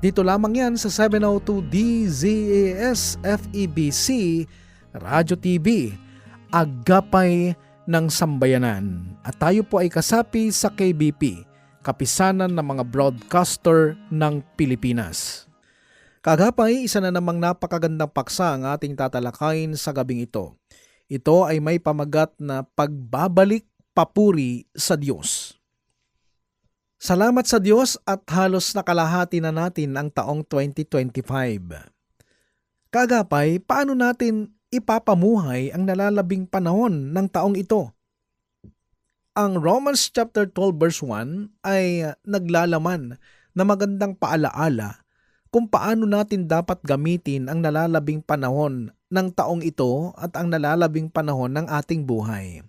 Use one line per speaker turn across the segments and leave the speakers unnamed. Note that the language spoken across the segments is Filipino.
Dito lamang yan sa 702 DZAS FEBC Radio TV. Agapay ng Sambayanan. At tayo po ay kasapi sa KBP, Kapisanan ng mga Broadcaster ng Pilipinas. Kagapay, isa na namang napakagandang paksa ang ating tatalakayin sa gabing ito. Ito ay may pamagat na pagbabalik papuri sa Diyos. Salamat sa Diyos at halos nakalahati na natin ang taong 2025. Kagapay, paano natin ipapamuhay ang nalalabing panahon ng taong ito? Ang Romans chapter 12 verse 1 ay naglalaman na magandang paalaala kung paano natin dapat gamitin ang nalalabing panahon ng taong ito at ang nalalabing panahon ng ating buhay.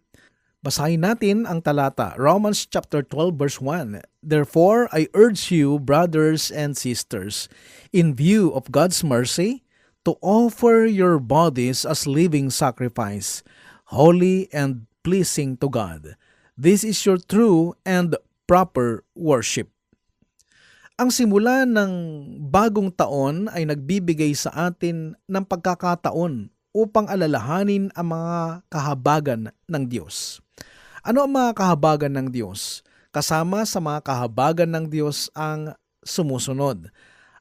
Basahin natin ang talata, Romans chapter 12 verse 1. Therefore, I urge you, brothers and sisters, in view of God's mercy, to offer your bodies as living sacrifice, holy and pleasing to God. This is your true and proper worship. Ang simula ng bagong taon ay nagbibigay sa atin ng pagkakataon upang alalahanin ang mga kahabagan ng Diyos. Ano ang mga kahabagan ng Diyos? Kasama sa mga kahabagan ng Diyos ang sumusunod.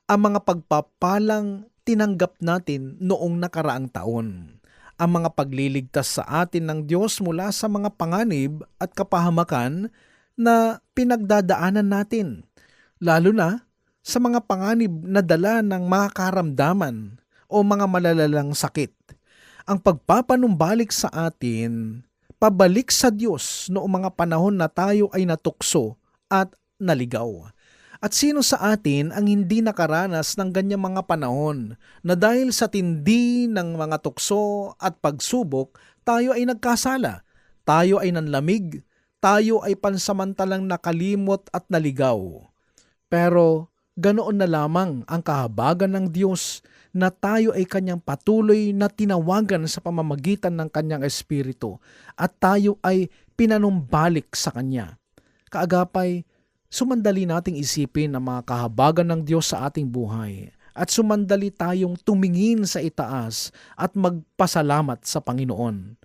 Ang mga pagpapalang tinanggap natin noong nakaraang taon. Ang mga pagliligtas sa atin ng Diyos mula sa mga panganib at kapahamakan na pinagdadaanan natin lalo na sa mga panganib na dala ng mga karamdaman o mga malalalang sakit. Ang pagpapanumbalik sa atin, pabalik sa Diyos noong mga panahon na tayo ay natukso at naligaw. At sino sa atin ang hindi nakaranas ng ganyang mga panahon na dahil sa tindi ng mga tukso at pagsubok, tayo ay nagkasala, tayo ay nanlamig, tayo ay pansamantalang nakalimot at naligaw. Pero ganoon na lamang ang kahabagan ng Diyos na tayo ay kanyang patuloy na tinawagan sa pamamagitan ng kanyang espiritu at tayo ay pinanumbalik sa kanya. Kaagapay, sumandali nating isipin ang mga kahabagan ng Diyos sa ating buhay at sumandali tayong tumingin sa itaas at magpasalamat sa Panginoon.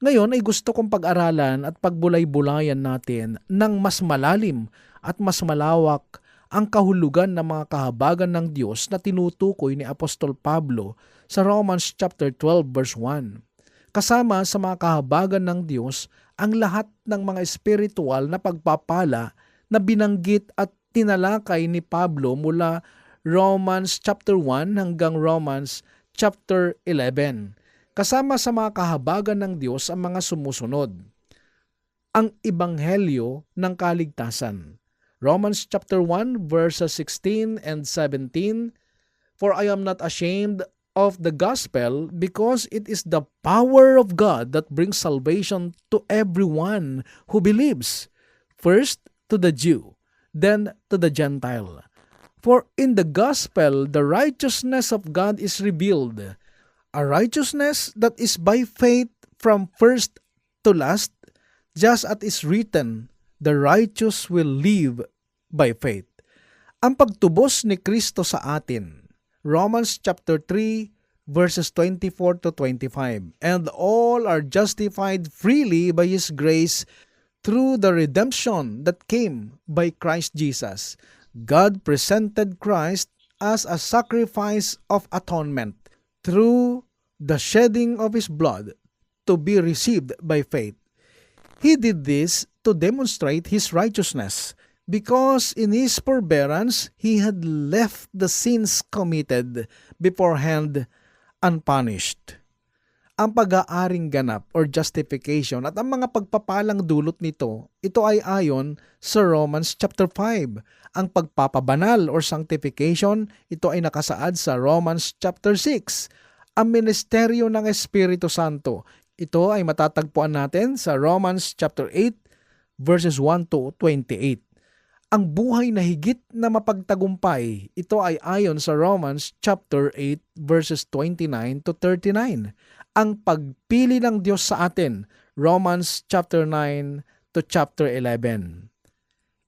Ngayon ay gusto kong pag-aralan at pagbulay-bulayan natin ng mas malalim at mas malawak ang kahulugan ng mga kahabagan ng Diyos na tinutukoy ni Apostol Pablo sa Romans chapter 12 verse 1. Kasama sa mga kahabagan ng Diyos ang lahat ng mga espiritual na pagpapala na binanggit at tinalakay ni Pablo mula Romans chapter 1 hanggang Romans chapter 11. Kasama sa mga kahabagan ng Diyos ang mga sumusunod. Ang Ebanghelyo ng Kaligtasan Romans chapter 1 verses 16 and 17 For I am not ashamed of the gospel because it is the power of God that brings salvation to everyone who believes first to the Jew then to the Gentile. For in the gospel the righteousness of God is revealed a righteousness that is by faith from first to last just as is written the righteous will live by faith. Ang pagtubos ni Kristo sa atin, Romans chapter 3 verses 24 to 25. And all are justified freely by his grace through the redemption that came by Christ Jesus. God presented Christ as a sacrifice of atonement through the shedding of his blood to be received by faith. He did this to demonstrate his righteousness, because in his forbearance he had left the sins committed beforehand unpunished. Ang pag-aaring ganap or justification at ang mga pagpapalang dulot nito, ito ay ayon sa Romans chapter 5. Ang pagpapabanal or sanctification, ito ay nakasaad sa Romans chapter 6. ang ministeryo ng Espiritu Santo. Ito ay matatagpuan natin sa Romans chapter 8 verses 1 to 28. Ang buhay na higit na mapagtagumpay, ito ay ayon sa Romans chapter 8 verses 29 to 39. Ang pagpili ng Diyos sa atin, Romans chapter 9 to chapter 11.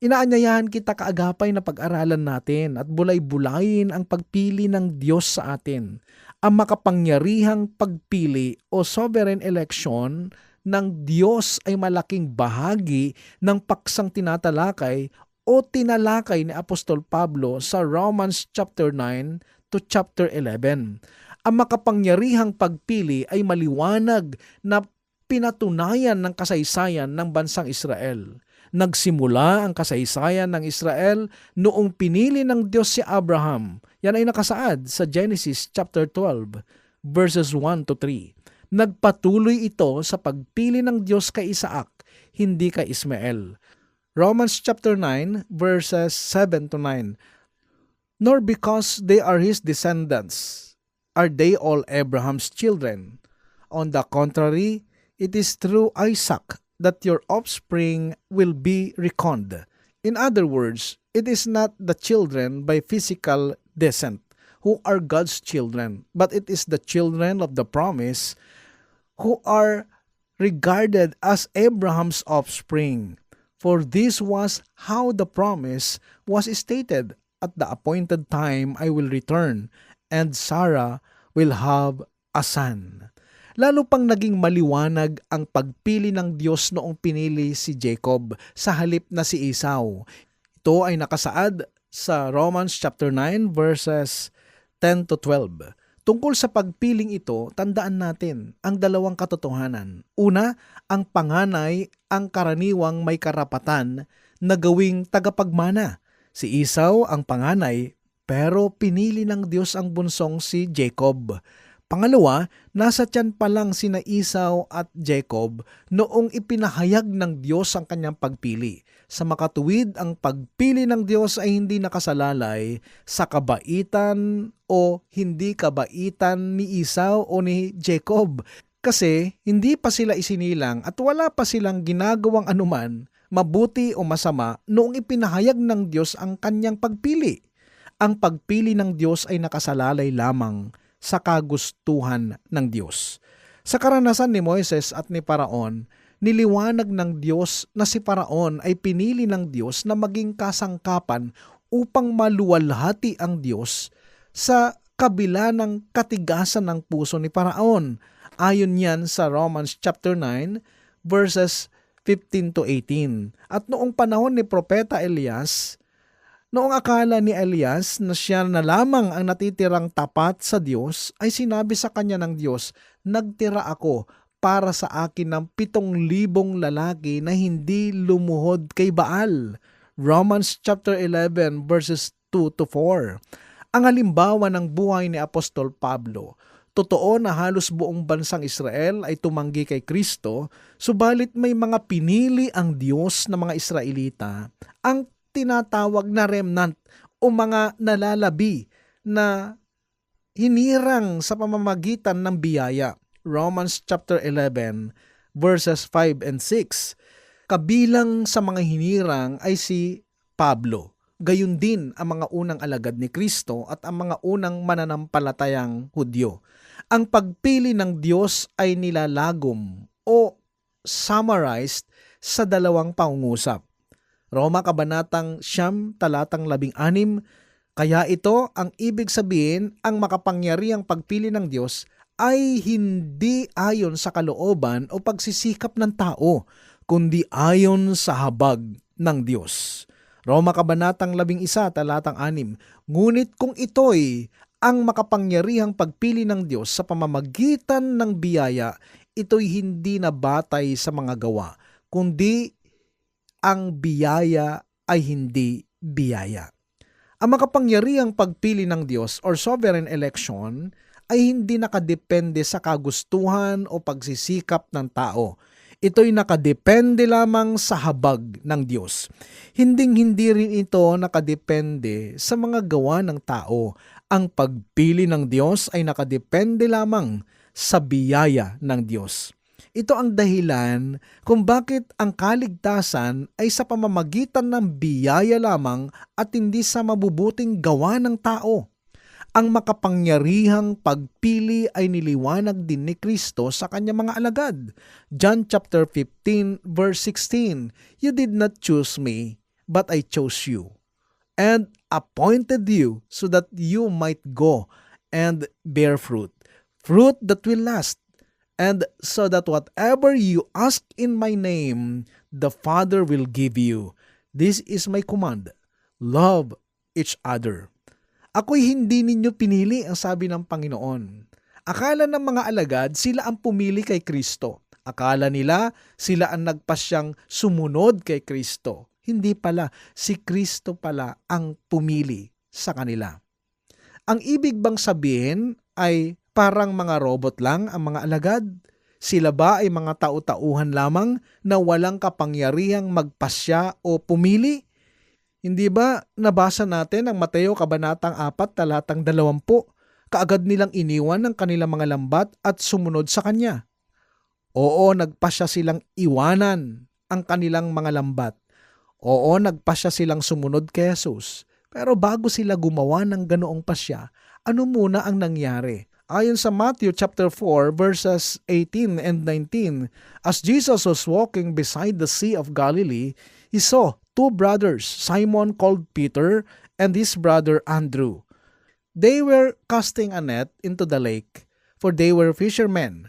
Inaanyayahan kita kaagapay na pag-aralan natin at bulay-bulayin ang pagpili ng Diyos sa atin. Ang makapangyarihang pagpili o sovereign election ng Diyos ay malaking bahagi ng paksang tinatalakay o tinalakay ni Apostol Pablo sa Romans chapter 9 to chapter 11. Ang makapangyarihang pagpili ay maliwanag na pinatunayan ng kasaysayan ng bansang Israel. Nagsimula ang kasaysayan ng Israel noong pinili ng Diyos si Abraham. Yan ay nakasaad sa Genesis chapter 12 verses 1 to 3. Nagpatuloy ito sa pagpili ng Diyos kay Isaac, hindi kay Ismael. Romans chapter 9 verses 7 to 9. Nor because they are his descendants are they all Abraham's children. On the contrary, it is through Isaac that your offspring will be reckoned. In other words, it is not the children by physical descent who are God's children, but it is the children of the promise who are regarded as Abraham's offspring. For this was how the promise was stated at the appointed time I will return, and Sarah will have a son. Lalo pang naging maliwanag ang pagpili ng Diyos noong pinili si Jacob sa halip na si Esau. Ito ay nakasaad sa Romans chapter 9 verses 10 to 12. Tungkol sa pagpiling ito, tandaan natin ang dalawang katotohanan. Una, ang panganay ang karaniwang may karapatan na gawing tagapagmana. Si Esau ang panganay pero pinili ng Diyos ang bunsong si Jacob. Pangalawa, nasa tiyan pa lang sina Esau at Jacob noong ipinahayag ng Diyos ang kanyang pagpili. Sa makatuwid, ang pagpili ng Diyos ay hindi nakasalalay sa kabaitan o hindi kabaitan ni Esau o ni Jacob. Kasi hindi pa sila isinilang at wala pa silang ginagawang anuman, mabuti o masama, noong ipinahayag ng Diyos ang kanyang pagpili. Ang pagpili ng Diyos ay nakasalalay lamang sa kagustuhan ng Diyos. Sa karanasan ni Moises at ni Paraon, niliwanag ng Diyos na si Paraon ay pinili ng Diyos na maging kasangkapan upang maluwalhati ang Diyos sa kabila ng katigasan ng puso ni Paraon. Ayon yan sa Romans chapter 9 verses 15 to 18. At noong panahon ni Propeta Elias, Noong akala ni Elias na siya na lamang ang natitirang tapat sa Diyos, ay sinabi sa kanya ng Diyos, Nagtira ako para sa akin ng pitong libong lalaki na hindi lumuhod kay Baal. Romans chapter 11 verses 2 to 4. Ang halimbawa ng buhay ni Apostol Pablo, Totoo na halos buong bansang Israel ay tumanggi kay Kristo, subalit may mga pinili ang Diyos ng mga Israelita. Ang tinatawag na remnant o mga nalalabi na hinirang sa pamamagitan ng biyaya. Romans chapter 11 verses 5 and 6. Kabilang sa mga hinirang ay si Pablo. Gayun din ang mga unang alagad ni Kristo at ang mga unang mananampalatayang Hudyo. Ang pagpili ng Diyos ay nilalagom o summarized sa dalawang pangungusap. Roma Kabanatang Siyam, talatang labing anim, kaya ito ang ibig sabihin ang makapangyariang pagpili ng Diyos ay hindi ayon sa kalooban o pagsisikap ng tao, kundi ayon sa habag ng Diyos. Roma Kabanatang 11, talatang 6, Ngunit kung ito'y ang makapangyarihang pagpili ng Diyos sa pamamagitan ng biyaya, ito'y hindi na batay sa mga gawa, kundi ang biyaya ay hindi biyaya. Ang makapangyarihang pagpili ng Diyos or sovereign election ay hindi nakadepende sa kagustuhan o pagsisikap ng tao. Ito'y nakadepende lamang sa habag ng Diyos. Hinding-hindi rin ito nakadepende sa mga gawa ng tao. Ang pagpili ng Diyos ay nakadepende lamang sa biyaya ng Diyos. Ito ang dahilan kung bakit ang kaligtasan ay sa pamamagitan ng biyaya lamang at hindi sa mabubuting gawa ng tao. Ang makapangyarihang pagpili ay niliwanag din ni Kristo sa kanyang mga alagad. John chapter 15 verse 16, You did not choose me, but I chose you, and appointed you so that you might go and bear fruit, fruit that will last, and so that whatever you ask in my name, the Father will give you. This is my command. Love each other. Ako'y hindi ninyo pinili ang sabi ng Panginoon. Akala ng mga alagad sila ang pumili kay Kristo. Akala nila sila ang nagpasyang sumunod kay Kristo. Hindi pala, si Kristo pala ang pumili sa kanila. Ang ibig bang sabihin ay parang mga robot lang ang mga alagad? Sila ba ay mga tao-tauhan lamang na walang kapangyarihang magpasya o pumili? Hindi ba nabasa natin ang Mateo Kabanatang 4 talatang 20? Kaagad nilang iniwan ang kanilang mga lambat at sumunod sa Kanya. Oo, nagpasya silang iwanan ang kanilang mga lambat. Oo, nagpasya silang sumunod kay Jesus. Pero bago sila gumawa ng ganoong pasya, ano muna ang nangyari? Ayon sa Matthew chapter 4 verses 18 and 19, as Jesus was walking beside the Sea of Galilee, he saw two brothers, Simon called Peter and his brother Andrew. They were casting a net into the lake, for they were fishermen.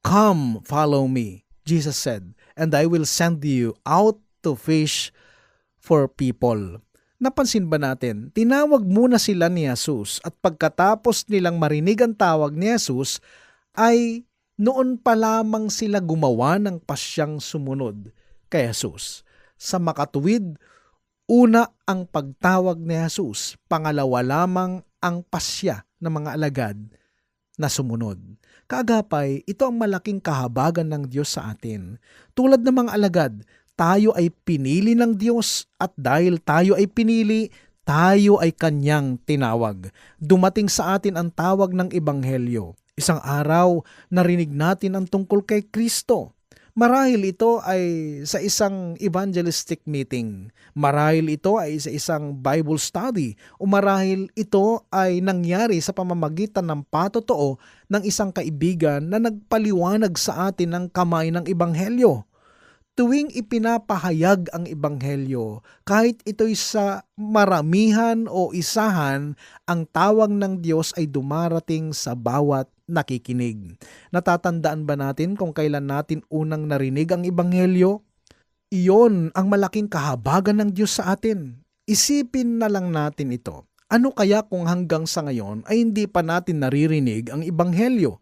Come, follow me, Jesus said, and I will send you out to fish for people. Napansin ba natin, tinawag muna sila ni Jesus at pagkatapos nilang marinig ang tawag ni Jesus, ay noon pa lamang sila gumawa ng pasyang sumunod kay Jesus. Sa makatuwid, una ang pagtawag ni Jesus, pangalawa lamang ang pasya ng mga alagad na sumunod. Kaagapay, ito ang malaking kahabagan ng Diyos sa atin. Tulad ng mga alagad, tayo ay pinili ng Diyos at dahil tayo ay pinili, tayo ay kanyang tinawag. Dumating sa atin ang tawag ng Ebanghelyo. Isang araw, narinig natin ang tungkol kay Kristo. Marahil ito ay sa isang evangelistic meeting. Marahil ito ay sa isang Bible study. O marahil ito ay nangyari sa pamamagitan ng patotoo ng isang kaibigan na nagpaliwanag sa atin ng kamay ng Ebanghelyo tuwing ipinapahayag ang ebanghelyo, kahit ito'y sa maramihan o isahan, ang tawag ng Diyos ay dumarating sa bawat nakikinig. Natatandaan ba natin kung kailan natin unang narinig ang ebanghelyo? Iyon ang malaking kahabagan ng Diyos sa atin. Isipin na lang natin ito. Ano kaya kung hanggang sa ngayon ay hindi pa natin naririnig ang ebanghelyo?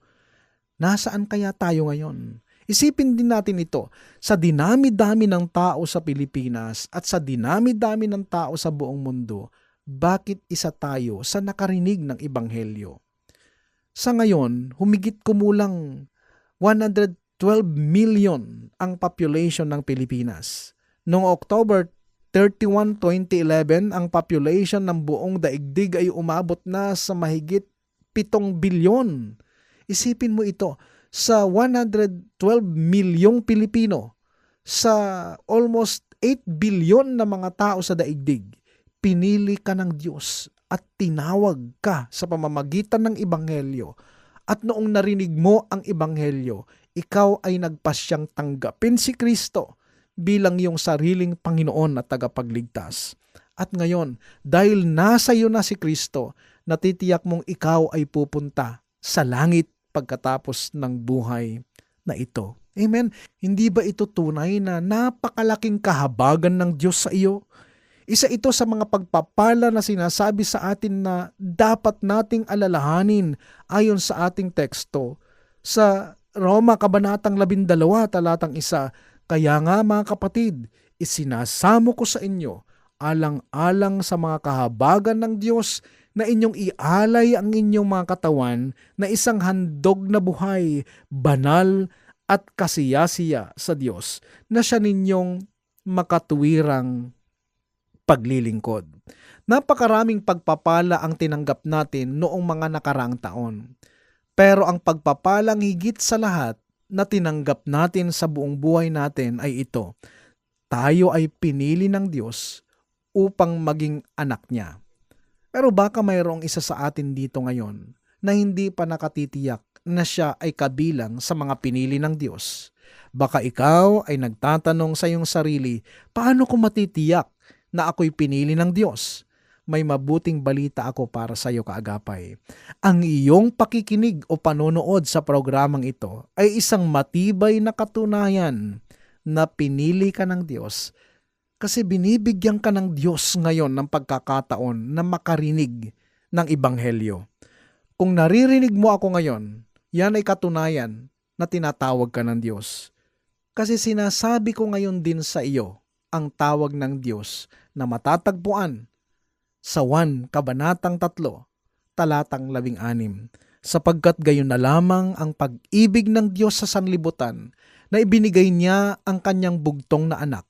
Nasaan kaya tayo ngayon? Isipin din natin ito, sa dinami-dami ng tao sa Pilipinas at sa dinami-dami ng tao sa buong mundo, bakit isa tayo sa nakarinig ng Ebanghelyo? Sa ngayon, humigit kumulang 112 million ang population ng Pilipinas. Noong October 31, 2011, ang population ng buong daigdig ay umabot na sa mahigit 7 bilyon. Isipin mo ito, sa 112 milyong Pilipino, sa almost 8 bilyon na mga tao sa daigdig, pinili ka ng Diyos at tinawag ka sa pamamagitan ng Ebanghelyo. At noong narinig mo ang Ebanghelyo, ikaw ay nagpasyang tanggapin si Kristo bilang iyong sariling Panginoon at tagapagligtas. At ngayon, dahil nasa iyo na si Kristo, natitiyak mong ikaw ay pupunta sa langit pagkatapos ng buhay na ito. Amen. Hindi ba ito tunay na napakalaking kahabagan ng Diyos sa iyo? Isa ito sa mga pagpapala na sinasabi sa atin na dapat nating alalahanin ayon sa ating teksto. Sa Roma Kabanatang 12, talatang 1, Kaya nga mga kapatid, isinasamo ko sa inyo alang-alang sa mga kahabagan ng Diyos na inyong ialay ang inyong mga katawan na isang handog na buhay, banal at kasiyasiya sa Diyos na siya ninyong makatuwirang paglilingkod. Napakaraming pagpapala ang tinanggap natin noong mga nakaraang taon. Pero ang pagpapalang higit sa lahat na tinanggap natin sa buong buhay natin ay ito. Tayo ay pinili ng Diyos upang maging anak niya. Pero baka mayroong isa sa atin dito ngayon na hindi pa nakatitiyak na siya ay kabilang sa mga pinili ng Diyos. Baka ikaw ay nagtatanong sa iyong sarili, paano ko matitiyak na ako'y pinili ng Diyos? May mabuting balita ako para sa iyo kaagapay. Ang iyong pakikinig o panonood sa programang ito ay isang matibay na katunayan na pinili ka ng Diyos kasi binibigyan ka ng Diyos ngayon ng pagkakataon na makarinig ng Ibanghelyo. Kung naririnig mo ako ngayon, yan ay katunayan na tinatawag ka ng Diyos. Kasi sinasabi ko ngayon din sa iyo ang tawag ng Diyos na matatagpuan sa 1 Kabanatang 3, talatang 16, sapagkat gayon na lamang ang pag-ibig ng Diyos sa sanlibutan na ibinigay niya ang kanyang bugtong na anak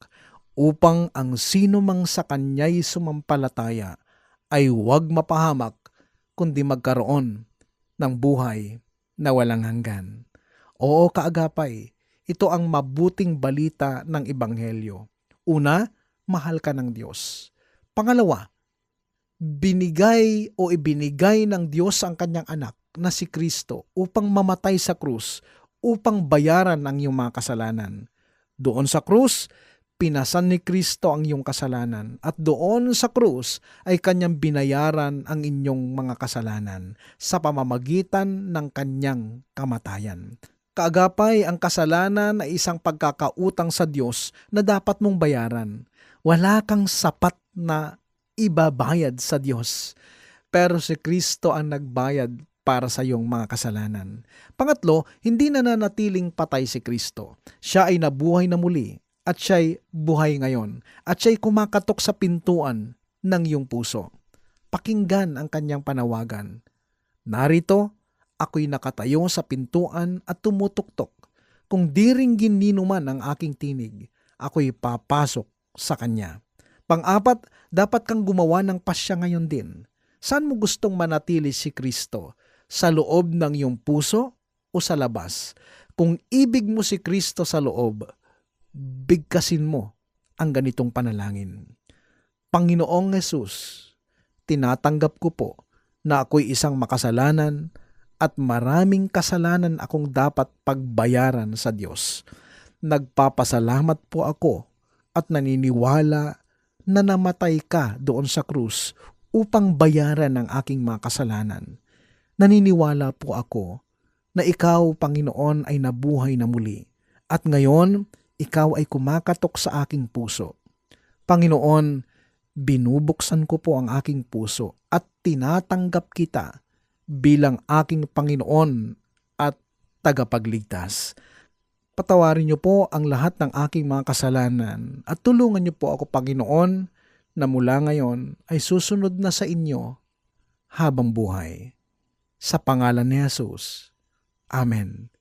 upang ang sino mang sa kanya'y sumampalataya ay huwag mapahamak kundi magkaroon ng buhay na walang hanggan. Oo kaagapay, ito ang mabuting balita ng Ebanghelyo. Una, mahal ka ng Diyos. Pangalawa, binigay o ibinigay ng Diyos ang kanyang anak na si Kristo upang mamatay sa krus, upang bayaran ang iyong mga kasalanan. Doon sa krus, pinasan ni Kristo ang iyong kasalanan at doon sa krus ay kanyang binayaran ang inyong mga kasalanan sa pamamagitan ng kanyang kamatayan. Kaagapay ang kasalanan ay isang pagkakautang sa Diyos na dapat mong bayaran. Wala kang sapat na ibabayad sa Diyos. Pero si Kristo ang nagbayad para sa iyong mga kasalanan. Pangatlo, hindi na nanatiling patay si Kristo. Siya ay nabuhay na muli at siya'y buhay ngayon at siya'y kumakatok sa pintuan ng iyong puso. Pakinggan ang kanyang panawagan. Narito, ako'y nakatayo sa pintuan at tumutuktok. Kung di ringgin ninuman ang aking tinig, ako'y papasok sa kanya. Pang-apat, dapat kang gumawa ng pasya ngayon din. Saan mo gustong manatili si Kristo? Sa loob ng iyong puso o sa labas? Kung ibig mo si Kristo sa loob, bigkasin mo ang ganitong panalangin. Panginoong Yesus, tinatanggap ko po na ako'y isang makasalanan at maraming kasalanan akong dapat pagbayaran sa Diyos. Nagpapasalamat po ako at naniniwala na namatay ka doon sa krus upang bayaran ang aking mga kasalanan. Naniniwala po ako na ikaw, Panginoon, ay nabuhay na muli at ngayon ikaw ay kumakatok sa aking puso. Panginoon, binubuksan ko po ang aking puso at tinatanggap kita bilang aking Panginoon at tagapagligtas. Patawarin niyo po ang lahat ng aking mga kasalanan at tulungan niyo po ako, Panginoon, na mula ngayon ay susunod na sa inyo habang buhay. Sa pangalan ni Jesus. Amen.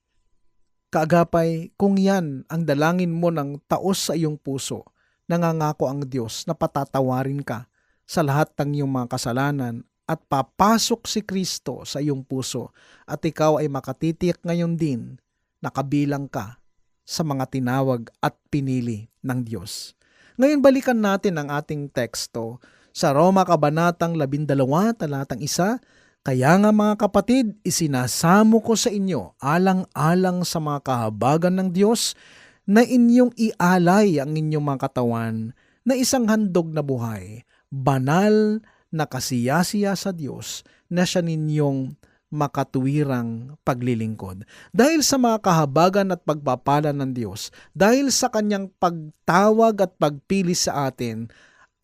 Kaagapay, kung yan ang dalangin mo ng taos sa iyong puso, nangangako ang Diyos na patatawarin ka sa lahat ng iyong mga kasalanan at papasok si Kristo sa iyong puso at ikaw ay makatitiyak ngayon din na kabilang ka sa mga tinawag at pinili ng Diyos. Ngayon balikan natin ang ating teksto sa Roma Kabanatang 12, talatang 1, Kaya nga mga kapatid, isinasamo ko sa inyo alang-alang sa mga kahabagan ng Diyos na inyong ialay ang inyong mga katawan na isang handog na buhay, banal na kasiyasiya sa Diyos na siya ninyong makatuwirang paglilingkod. Dahil sa mga kahabagan at pagpapala ng Diyos, dahil sa kanyang pagtawag at pagpili sa atin,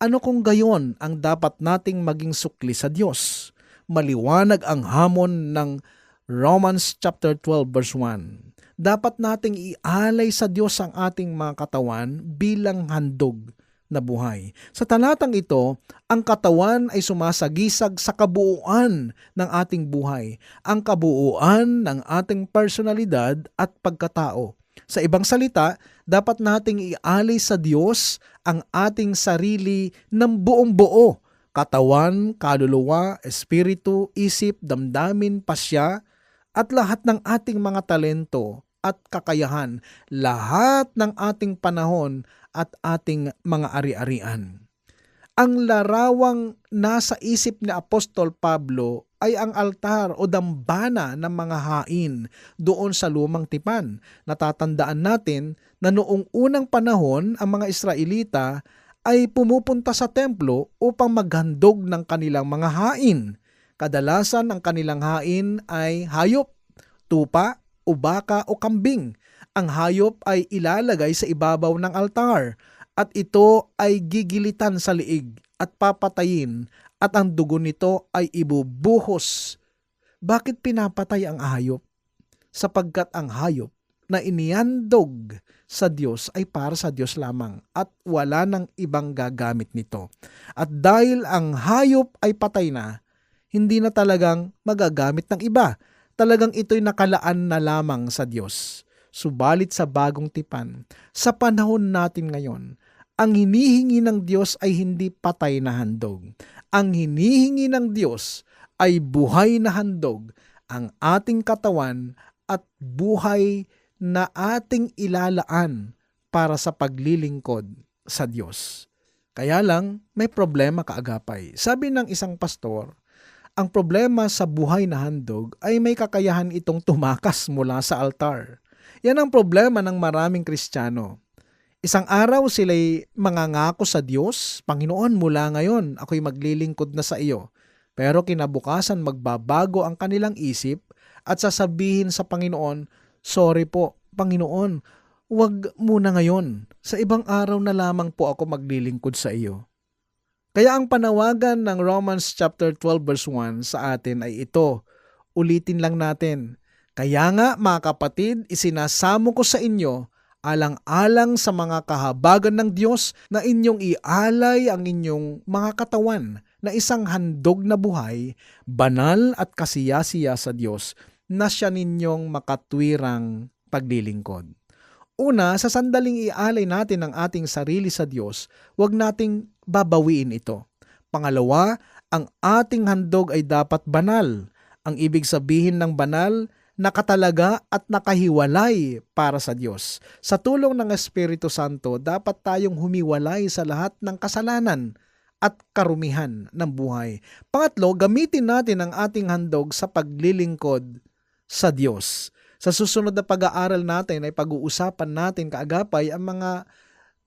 ano kung gayon ang dapat nating maging sukli sa Diyos? Maliwanag ang hamon ng Romans chapter 12 verse 1. Dapat nating ialay sa Diyos ang ating mga katawan bilang handog na buhay. Sa talatang ito, ang katawan ay sumasagisag sa kabuuan ng ating buhay, ang kabuuan ng ating personalidad at pagkatao. Sa ibang salita, dapat nating ialay sa Diyos ang ating sarili ng buong buo katawan, kaluluwa, espiritu, isip, damdamin, pasya, at lahat ng ating mga talento at kakayahan, lahat ng ating panahon at ating mga ari-arian. Ang larawang nasa isip ni Apostol Pablo ay ang altar o dambana ng mga hain doon sa lumang tipan. Natatandaan natin na noong unang panahon ang mga Israelita ay pumupunta sa templo upang maghandog ng kanilang mga hain. Kadalasan ang kanilang hain ay hayop, tupa, o baka o kambing. Ang hayop ay ilalagay sa ibabaw ng altar at ito ay gigilitan sa liig at papatayin at ang dugo nito ay ibubuhos. Bakit pinapatay ang hayop? Sapagkat ang hayop na iniandog sa Diyos ay para sa Diyos lamang at wala nang ibang gagamit nito. At dahil ang hayop ay patay na, hindi na talagang magagamit ng iba. Talagang ito'y nakalaan na lamang sa Diyos. Subalit sa bagong tipan, sa panahon natin ngayon, ang hinihingi ng Diyos ay hindi patay na handog. Ang hinihingi ng Diyos ay buhay na handog, ang ating katawan at buhay na ating ilalaan para sa paglilingkod sa Diyos. Kaya lang, may problema kaagapay. Sabi ng isang pastor, ang problema sa buhay na handog ay may kakayahan itong tumakas mula sa altar. Yan ang problema ng maraming Kristiyano. Isang araw sila'y mangangako sa Diyos, Panginoon mula ngayon ako'y maglilingkod na sa iyo. Pero kinabukasan magbabago ang kanilang isip at sasabihin sa Panginoon, Sorry po, Panginoon, wag muna ngayon. Sa ibang araw na lamang po ako maglilingkod sa iyo. Kaya ang panawagan ng Romans chapter 12 verse 1 sa atin ay ito. Ulitin lang natin. Kaya nga mga kapatid, isinasamo ko sa inyo alang-alang sa mga kahabagan ng Diyos na inyong ialay ang inyong mga katawan na isang handog na buhay, banal at kasiyasiya sa Diyos na siya ninyong makatwirang paglilingkod. Una, sa sandaling ialay natin ang ating sarili sa Diyos, huwag nating babawiin ito. Pangalawa, ang ating handog ay dapat banal. Ang ibig sabihin ng banal, nakatalaga at nakahiwalay para sa Diyos. Sa tulong ng Espiritu Santo, dapat tayong humiwalay sa lahat ng kasalanan at karumihan ng buhay. Pangatlo, gamitin natin ang ating handog sa paglilingkod sa Diyos. Sa susunod na pag-aaral natin ay pag-uusapan natin kaagapay ang mga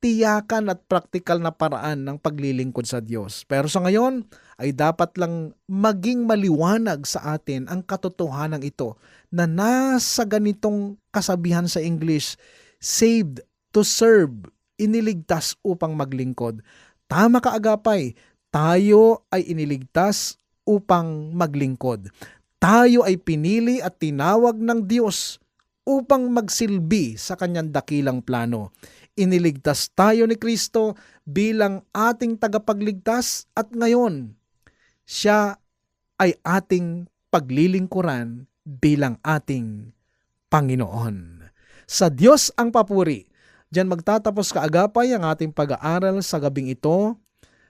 tiyakan at praktikal na paraan ng paglilingkod sa Diyos. Pero sa ngayon ay dapat lang maging maliwanag sa atin ang katotohanan ito na nasa ganitong kasabihan sa English, saved to serve, iniligtas upang maglingkod. Tama ka agapay, tayo ay iniligtas upang maglingkod. Tayo ay pinili at tinawag ng Diyos upang magsilbi sa kanyang dakilang plano. Iniligtas tayo ni Kristo bilang ating tagapagligtas at ngayon, siya ay ating paglilingkuran bilang ating Panginoon. Sa Diyos ang papuri. Diyan magtatapos kaagapay ang ating pag-aaral sa gabing ito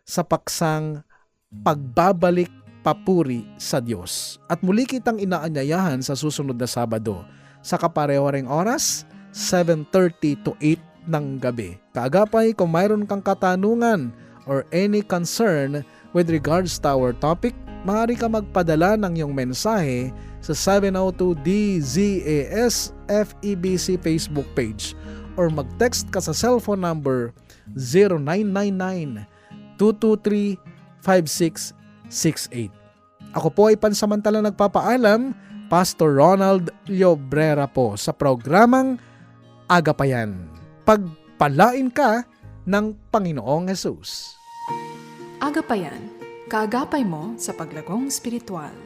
sa paksang pagbabalik papuri sa Diyos. At muli kitang inaanyayahan sa susunod na Sabado sa kapareho ring oras, 7.30 to 8 ng gabi. Kaagapay, kung mayroon kang katanungan or any concern with regards to our topic, maaari ka magpadala ng iyong mensahe sa 702-DZAS FEBC Facebook page or mag-text ka sa cellphone number 0999-223-5668. Ako po ay pansamantala nagpapaalam, Pastor Ronald Llobrera po sa programang Agapayan. Pagpalain ka ng Panginoong Yesus.
Agapayan, kaagapay mo sa paglagong spiritual.